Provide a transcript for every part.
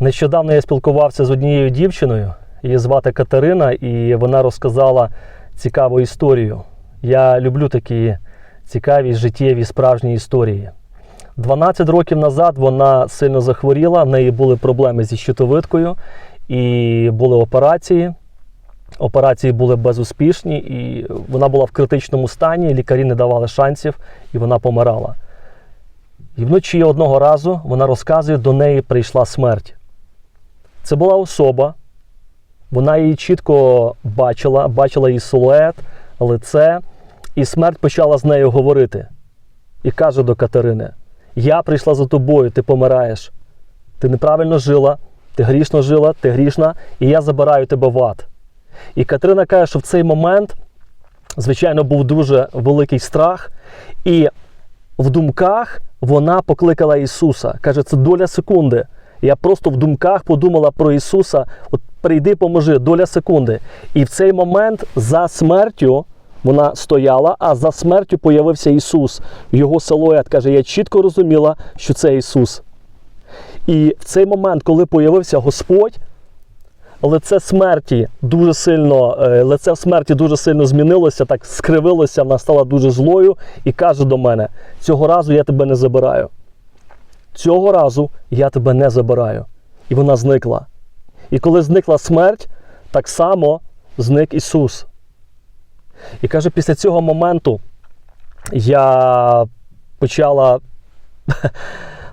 Нещодавно я спілкувався з однією дівчиною, її звати Катерина, і вона розказала цікаву історію. Я люблю такі цікаві життєві справжні історії. 12 років назад вона сильно захворіла, в неї були проблеми зі щитовидкою і були операції. Операції були безуспішні, і вона була в критичному стані, лікарі не давали шансів, і вона помирала. І вночі одного разу вона розказує, до неї прийшла смерть. Це була особа, вона її чітко бачила, бачила її силует, лице, і смерть почала з нею говорити. І каже до Катерини: Я прийшла за тобою, ти помираєш. Ти неправильно жила, ти грішно жила, ти грішна, і я забираю тебе в ад. І Катерина каже, що в цей момент, звичайно, був дуже великий страх, і в думках вона покликала Ісуса. Каже, це доля секунди. Я просто в думках подумала про Ісуса: от прийди, поможи, доля секунди. І в цей момент за смертю вона стояла, а за смертю появився Ісус. Його силует каже, я чітко розуміла, що це Ісус. І в цей момент, коли появився Господь, лице смерті дуже сильно, е, лице смерті дуже сильно змінилося, так скривилося, вона стала дуже злою і каже до мене: цього разу я тебе не забираю. Цього разу я тебе не забираю. І вона зникла. І коли зникла смерть, так само зник Ісус. І каже, після цього моменту я почала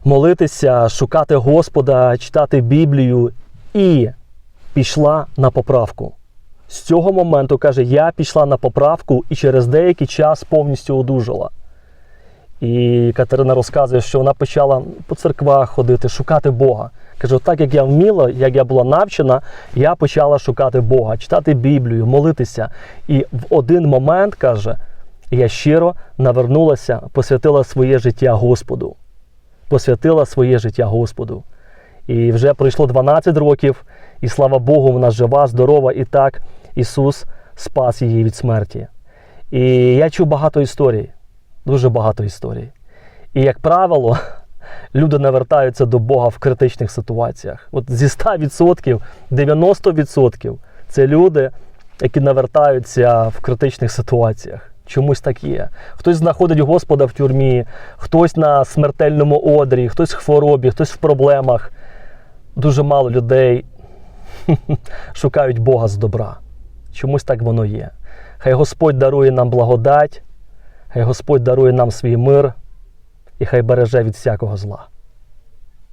молитися, шукати Господа, читати Біблію і пішла на поправку. З цього моменту, каже, я пішла на поправку і через деякий час повністю одужала. І Катерина розказує, що вона почала по церквах ходити, шукати Бога. Каже, так як я вміла, як я була навчена, я почала шукати Бога, читати Біблію, молитися. І в один момент, каже, я щиро навернулася, посвятила своє життя Господу. Посвятила своє життя Господу. І вже пройшло 12 років, і слава Богу, вона жива, здорова, і так Ісус спас її від смерті. І я чув багато історій, дуже багато історій. І, як правило, люди навертаються до Бога в критичних ситуаціях. От зі 100% 90% це люди, які навертаються в критичних ситуаціях. Чомусь так є. Хтось знаходить Господа в тюрмі, хтось на смертельному одрі, хтось в хворобі, хтось в проблемах. Дуже мало людей шукають Бога з добра. Чомусь так воно є. Хай Господь дарує нам благодать, хай Господь дарує нам свій мир і хай береже від всякого зла.